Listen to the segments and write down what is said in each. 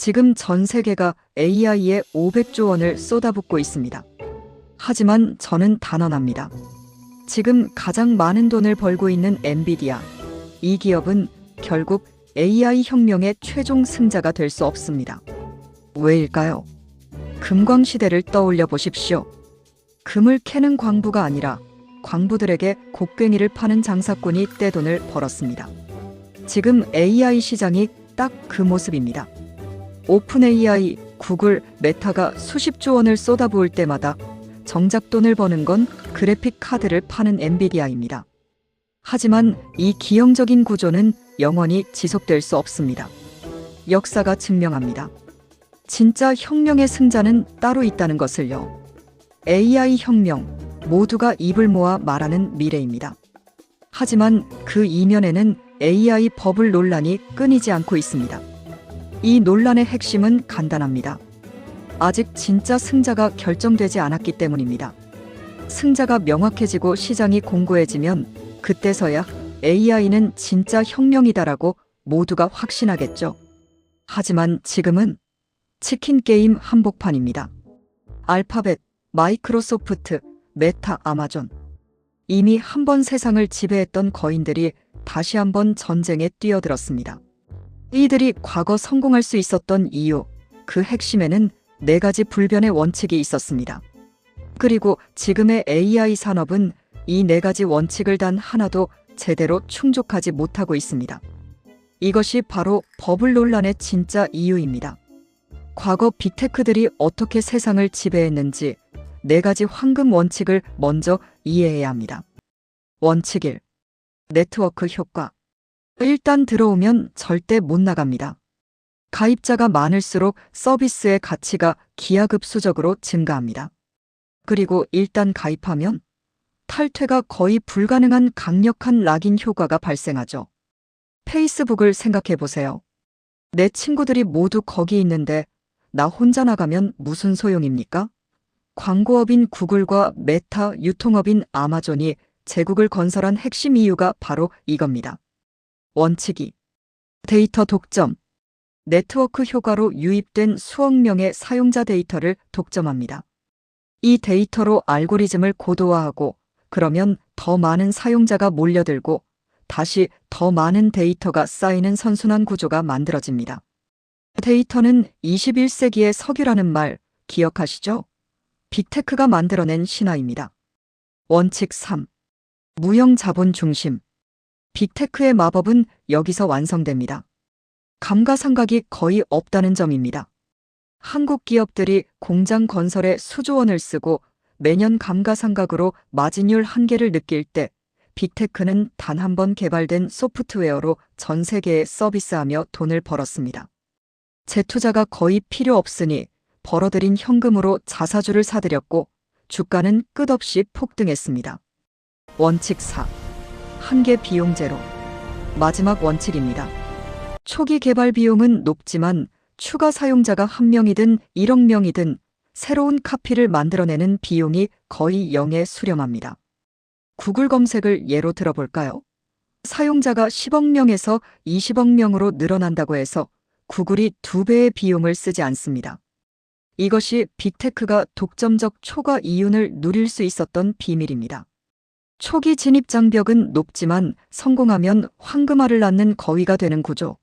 지금 전 세계가 AI에 500조 원을 쏟아붓고 있습니다. 하지만 저는 단언합니다. 지금 가장 많은 돈을 벌고 있는 엔비디아. 이 기업은 결국 AI 혁명의 최종 승자가 될 수 없습니다. 왜일까요? 금광 시대를 떠올려 보십시오. 금을 캐는 광부가 아니라 광부들에게 곡괭이를 파는 장사꾼이 떼돈을 벌었습니다. 지금 AI 시장이 딱 그 모습입니다. 오픈 AI, 구글, 메타가 수십조 원을 쏟아부을 때마다 정작 돈을 버는 건 그래픽 카드를 파는 엔비디아입니다. 하지만 이 기형적인 구조는 영원히 지속될 수 없습니다. 역사가 증명합니다. 진짜 혁명의 승자는 따로 있다는 것을요. AI 혁명, 모두가 입을 모아 말하는 미래입니다. 하지만 그 이면에는 AI 버블 논란이 끊이지 않고 있습니다. 이 논란의 핵심은 간단합니다. 아직 진짜 승자가 결정되지 않았기 때문입니다. 승자가 명확해지고 시장이 공고해지면 그때서야 AI는 진짜 혁명이다라고 모두가 확신하겠죠. 하지만 지금은 치킨 게임 한복판입니다. 알파벳, 마이크로소프트, 메타, 아마존. 이미 한 번 세상을 지배했던 거인들이 다시 한번 전쟁에 뛰어들었습니다. 이들이 과거 성공할 수 있었던 이유, 그 핵심에는 네 가지 불변의 원칙이 있었습니다. 그리고 지금의 AI 산업은 이 네 가지 원칙을 단 하나도 제대로 충족하지 못하고 있습니다. 이것이 바로 버블 논란의 진짜 이유입니다. 과거 빅테크들이 어떻게 세상을 지배했는지 네 가지 황금 원칙을 먼저 이해해야 합니다. 원칙 1. 네트워크 효과. 일단 들어오면 절대 못 나갑니다. 가입자가 많을수록 서비스의 가치가 기하급수적으로 증가합니다. 그리고 일단 가입하면 탈퇴가 거의 불가능한 강력한 락인 효과가 발생하죠. 페이스북을 생각해 보세요. 내 친구들이 모두 거기 있는데 나 혼자 나가면 무슨 소용입니까? 광고업인 구글과 메타, 유통업인 아마존이 제국을 건설한 핵심 이유가 바로 이겁니다. 원칙이 데이터 독점, 네트워크 효과로 유입된 수억 명의 사용자 데이터를 독점합니다. 이 데이터로 알고리즘을 고도화하고 그러면 더 많은 사용자가 몰려들고 다시 더 많은 데이터가 쌓이는 선순환 구조가 만들어집니다. 데이터는 21세기의 석유라는 말 기억하시죠? 빅테크가 만들어낸 신화입니다. 원칙 3. 무형 자본 중심. 빅테크의 마법은 여기서 완성됩니다. 감가상각이 거의 없다는 점입니다. 한국 기업들이 공장 건설에 수조 원을 쓰고 매년 감가상각으로 마진율 한계를 느낄 때 빅테크는 단 한 번 개발된 소프트웨어로 전 세계에 서비스하며 돈을 벌었습니다. 재투자가 거의 필요 없으니 벌어들인 현금으로 자사주를 사들였고 주가는 끝없이 폭등했습니다. 원칙 4. 한계 비용 제로. 마지막 원칙입니다. 초기 개발 비용은 높지만 추가 사용자가 한 명이든 1억 명이든 새로운 카피를 만들어내는 비용이 거의 0에 수렴합니다. 구글 검색을 예로 들어볼까요? 사용자가 10억 명에서 20억 명으로 늘어난다고 해서 구글이 두 배의 비용을 쓰지 않습니다. 이것이 빅테크가 독점적 초과 이윤을 누릴 수 있었던 비밀입니다. 초기 진입 장벽은 높지만 성공하면 황금알을 낳는 거위가 되는 구조.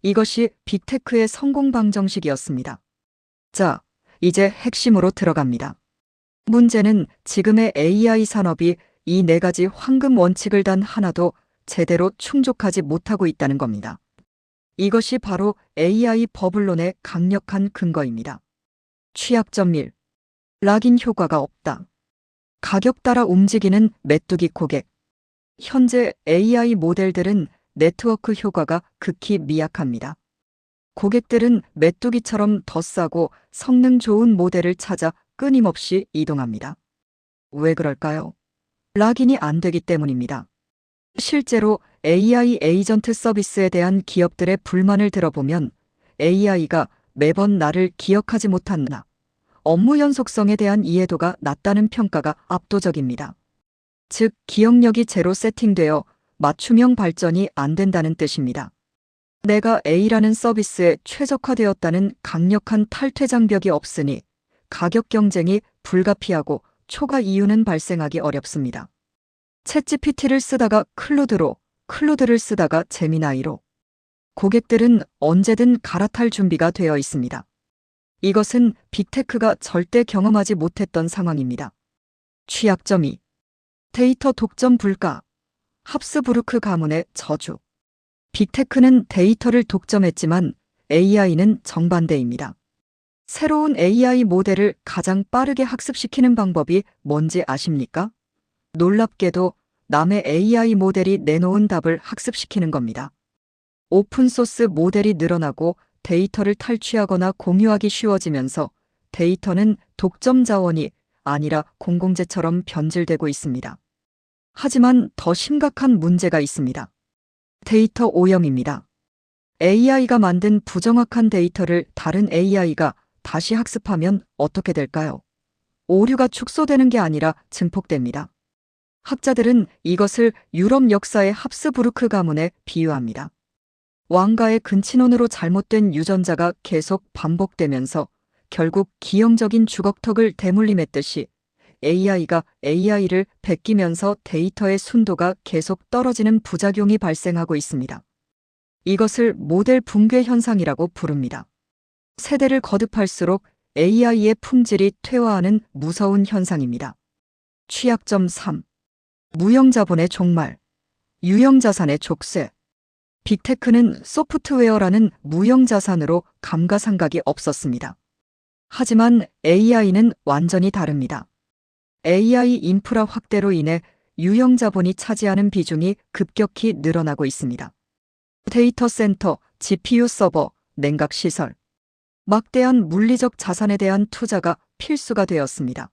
이것이 빅테크의 성공 방정식이었습니다. 자, 이제 핵심으로 들어갑니다. 문제는 지금의 AI 산업이 이 네 가지 황금 원칙을 단 하나도 제대로 충족하지 못하고 있다는 겁니다. 이것이 바로 AI 버블론의 강력한 근거입니다. 취약점 1. 락인 효과가 없다. 가격 따라 움직이는 메뚜기 고객. 현재 AI 모델들은 네트워크 효과가 극히 미약합니다. 고객들은 메뚜기처럼 더 싸고 성능 좋은 모델을 찾아 끊임없이 이동합니다. 왜 그럴까요? 락인이 안 되기 때문입니다. 실제로 AI 에이전트 서비스에 대한 기업들의 불만을 들어보면 AI가 매번 나를 기억하지 못한다. 업무 연속성에 대한 이해도가 낮다는 평가가 압도적입니다. 즉, 기억력이 제로 세팅되어 맞춤형 발전이 안 된다는 뜻입니다. 내가 A라는 서비스에 최적화되었다는 강력한 탈퇴 장벽이 없으니 가격 경쟁이 불가피하고 초과 이유는 발생하기 어렵습니다. 챗GPT를 쓰다가 클로드로, 클로드를 쓰다가 제미나이로. 고객들은 언제든 갈아탈 준비가 되어 있습니다. 이것은 빅테크가 절대 경험하지 못했던 상황입니다. 취약점 2. 데이터 독점 불가. 합스부르크 가문의 저주. 빅테크는 데이터를 독점했지만 AI는 정반대입니다. 새로운 AI 모델을 가장 빠르게 학습시키는 방법이 뭔지 아십니까? 놀랍게도 남의 AI 모델이 내놓은 답을 학습시키는 겁니다. 오픈소스 모델이 늘어나고 데이터를 탈취하거나 공유하기 쉬워지면서 데이터는 독점 자원이 아니라 공공재처럼 변질되고 있습니다. 하지만 더 심각한 문제가 있습니다. 데이터 오염입니다. AI가 만든 부정확한 데이터를 다른 AI가 다시 학습하면 어떻게 될까요? 오류가 축소되는 게 아니라 증폭됩니다. 학자들은 이것을 유럽 역사의 합스부르크 가문에 비유합니다. 왕가의 근친혼으로 잘못된 유전자가 계속 반복되면서 결국 기형적인 주걱턱을 대물림했듯이 AI가 AI를 베끼면서 데이터의 순도가 계속 떨어지는 부작용이 발생하고 있습니다. 이것을 모델 붕괴 현상이라고 부릅니다. 세대를 거듭할수록 AI의 품질이 퇴화하는 무서운 현상입니다. 취약점 3. 무형자본의 종말. 유형자산의 족쇄. 빅테크는 소프트웨어라는 무형 자산으로 감가상각이 없었습니다. 하지만 AI는 완전히 다릅니다. AI 인프라 확대로 인해 유형 자본이 차지하는 비중이 급격히 늘어나고 있습니다. 데이터 센터, GPU 서버, 냉각 시설. 막대한 물리적 자산에 대한 투자가 필수가 되었습니다.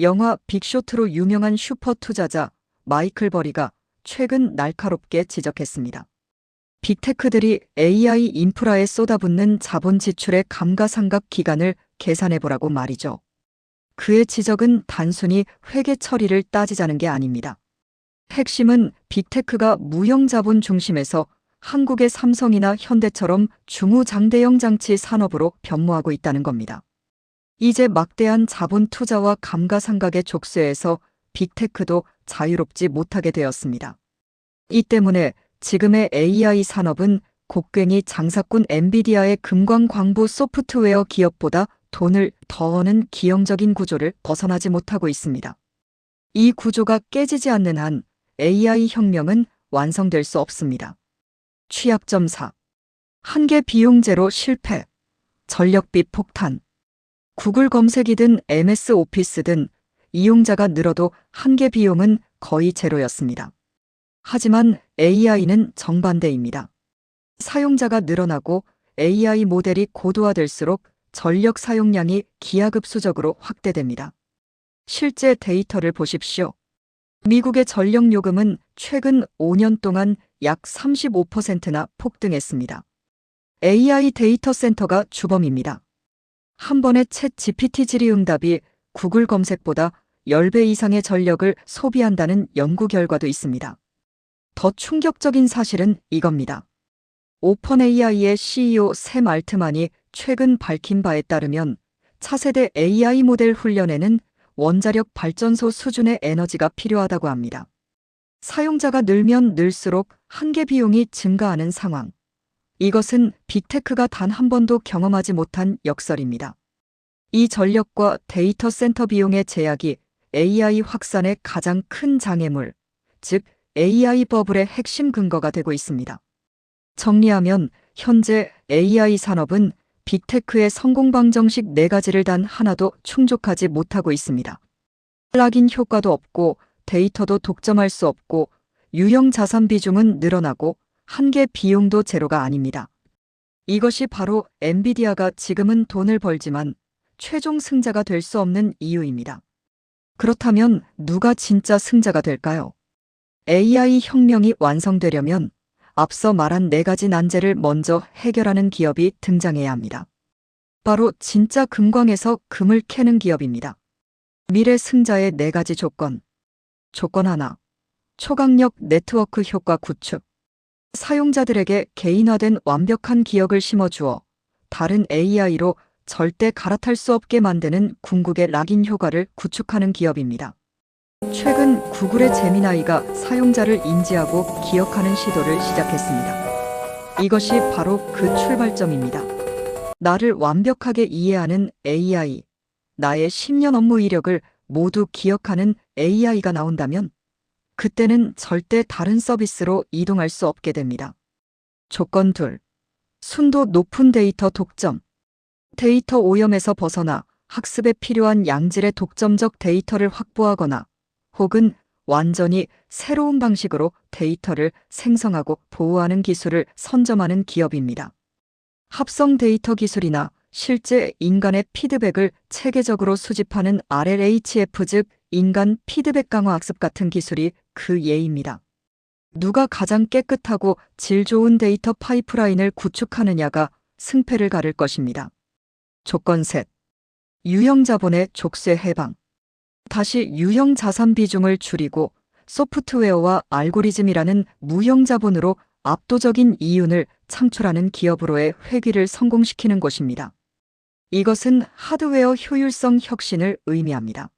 영화 빅쇼트로 유명한 슈퍼 투자자 마이클 버리가 최근 날카롭게 지적했습니다. 빅테크들이 AI 인프라에 쏟아붓는 자본 지출의 감가상각 기간을 계산해보라고 말이죠. 그의 지적은 단순히 회계 처리를 따지자는 게 아닙니다. 핵심은 빅테크가 무형 자본 중심에서 한국의 삼성이나 현대처럼 중후장대형 장치 산업으로 변모하고 있다는 겁니다. 이제 막대한 자본 투자와 감가상각의 족쇄에서 빅테크도 자유롭지 못하게 되었습니다. 이 때문에 지금의 AI 산업은 곡괭이 장사꾼 엔비디아의 금광 광부 소프트웨어 기업보다 돈을 더 버는 기형적인 구조를 벗어나지 못하고 있습니다. 이 구조가 깨지지 않는 한 AI 혁명은 완성될 수 없습니다. 취약점 4. 한계 비용제로 실패. 전력비 폭탄. 구글 검색이든 MS 오피스든 이용자가 늘어도 한계 비용은 거의 제로였습니다. 하지만 AI는 정반대입니다. 사용자가 늘어나고 AI 모델이 고도화될수록 전력 사용량이 기하급수적으로 확대됩니다. 실제 데이터를 보십시오. 미국의 전력 요금은 최근 5년 동안 약 35%나 폭등했습니다. AI 데이터 센터가 주범입니다. 한 번의 챗 GPT 질의 응답이 구글 검색보다 10배 이상의 전력을 소비한다는 연구 결과도 있습니다. 더 충격적인 사실은 이겁니다. 오픈 AI의 CEO 샘 알트만이 최근 밝힌 바에 따르면 차세대 AI 모델 훈련에는 원자력 발전소 수준의 에너지가 필요하다고 합니다. 사용자가 늘면 늘수록 한계 비용이 증가하는 상황. 이것은 빅테크가 단 한 번도 경험하지 못한 역설입니다. 이 전력과 데이터 센터 비용의 제약이 AI 확산의 가장 큰 장애물, 즉 AI 버블의 핵심 근거가 되고 있습니다. 정리하면 현재 AI 산업은 빅테크의 성공 방정식 네 가지를 단 하나도 충족하지 못하고 있습니다. 플러긴 효과도 없고 데이터도 독점할 수 없고 유형 자산 비중은 늘어나고 한계 비용도 제로가 아닙니다. 이것이 바로 엔비디아가 지금은 돈을 벌지만 최종 승자가 될 수 없는 이유입니다. 그렇다면 누가 진짜 승자가 될까요? AI 혁명이 완성되려면 앞서 말한 네 가지 난제를 먼저 해결하는 기업이 등장해야 합니다. 바로 진짜 금광에서 금을 캐는 기업입니다. 미래 승자의 네 가지 조건. 조건 하나. 초강력 네트워크 효과 구축. 사용자들에게 개인화된 완벽한 기억을 심어주어 다른 AI로 절대 갈아탈 수 없게 만드는 궁극의 락인 효과를 구축하는 기업입니다. 최근 구글의 제미나이가 사용자를 인지하고 기억하는 시도를 시작했습니다. 이것이 바로 그 출발점입니다. 나를 완벽하게 이해하는 AI, 나의 10년 업무 이력을 모두 기억하는 AI가 나온다면 그때는 절대 다른 서비스로 이동할 수 없게 됩니다. 조건 둘. 순도 높은 데이터 독점. 데이터 오염에서 벗어나 학습에 필요한 양질의 독점적 데이터를 확보하거나 혹은 완전히 새로운 방식으로 데이터를 생성하고 보호하는 기술을 선점하는 기업입니다. 합성 데이터 기술이나 실제 인간의 피드백을 체계적으로 수집하는 RLHF 즉 인간 피드백 강화 학습 같은 기술이 그 예입니다. 누가 가장 깨끗하고 질 좋은 데이터 파이프라인을 구축하느냐가 승패를 가를 것입니다. 조건 셋. 유형 자본의 족쇄 해방. 다시 유형 자산 비중을 줄이고 소프트웨어와 알고리즘이라는 무형 자본으로 압도적인 이윤을 창출하는 기업으로의 회귀를 성공시키는 것입니다. 이것은 하드웨어 효율성 혁신을 의미합니다.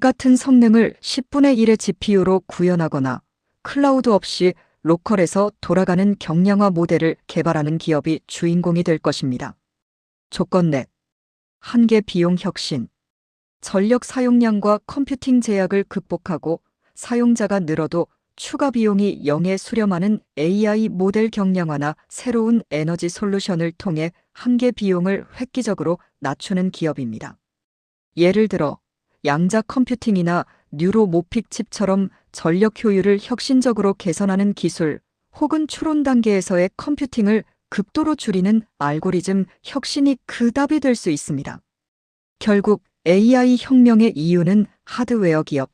같은 성능을 10분의 1의 GPU로 구현하거나 클라우드 없이 로컬에서 돌아가는 경량화 모델을 개발하는 기업이 주인공이 될 것입니다. 조건 넷. 한계 비용 혁신. 전력 사용량과 컴퓨팅 제약을 극복하고 사용자가 늘어도 추가 비용이 0에 수렴하는 AI 모델 경량화나 새로운 에너지 솔루션을 통해 한계 비용을 획기적으로 낮추는 기업입니다. 예를 들어 양자 컴퓨팅이나 뉴로 모픽 칩처럼 전력 효율을 혁신적으로 개선하는 기술 혹은 추론 단계에서의 컴퓨팅을 극도로 줄이는 알고리즘 혁신이 그 답이 될 수 있습니다. 결국 AI 혁명의 이유는 하드웨어 기업.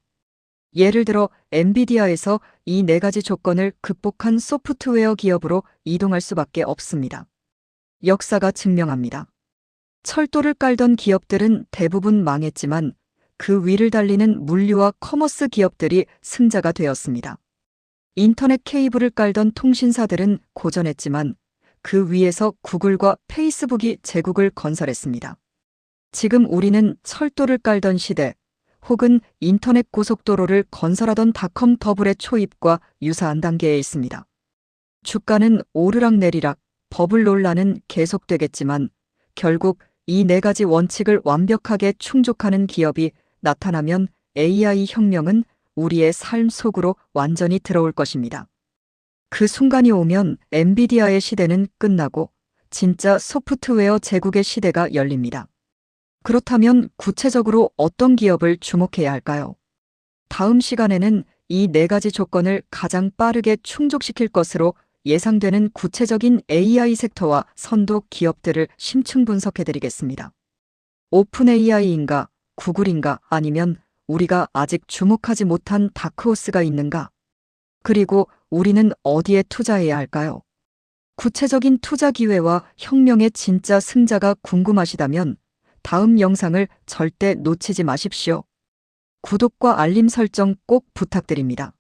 예를 들어 엔비디아에서 이 네 가지 조건을 극복한 소프트웨어 기업으로 이동할 수밖에 없습니다. 역사가 증명합니다. 철도를 깔던 기업들은 대부분 망했지만 그 위를 달리는 물류와 커머스 기업들이 승자가 되었습니다. 인터넷 케이블을 깔던 통신사들은 고전했지만 그 위에서 구글과 페이스북이 제국을 건설했습니다. 지금 우리는 철도를 깔던 시대 혹은 인터넷 고속도로를 건설하던 닷컴 더블의 초입과 유사한 단계에 있습니다. 주가는 오르락 내리락 버블 논란은 계속되겠지만 결국 이 네 가지 원칙을 완벽하게 충족하는 기업이 나타나면 AI 혁명은 우리의 삶 속으로 완전히 들어올 것입니다. 그 순간이 오면 엔비디아의 시대는 끝나고 진짜 소프트웨어 제국의 시대가 열립니다. 그렇다면 구체적으로 어떤 기업을 주목해야 할까요? 다음 시간에는 이 네 가지 조건을 가장 빠르게 충족시킬 것으로 예상되는 구체적인 AI 섹터와 선도 기업들을 심층 분석해 드리겠습니다. 오픈 AI인가, 구글인가 아니면 우리가 아직 주목하지 못한 다크호스가 있는가? 그리고 우리는 어디에 투자해야 할까요? 구체적인 투자 기회와 혁명의 진짜 승자가 궁금하시다면 다음 영상을 절대 놓치지 마십시오. 구독과 알림 설정 꼭 부탁드립니다.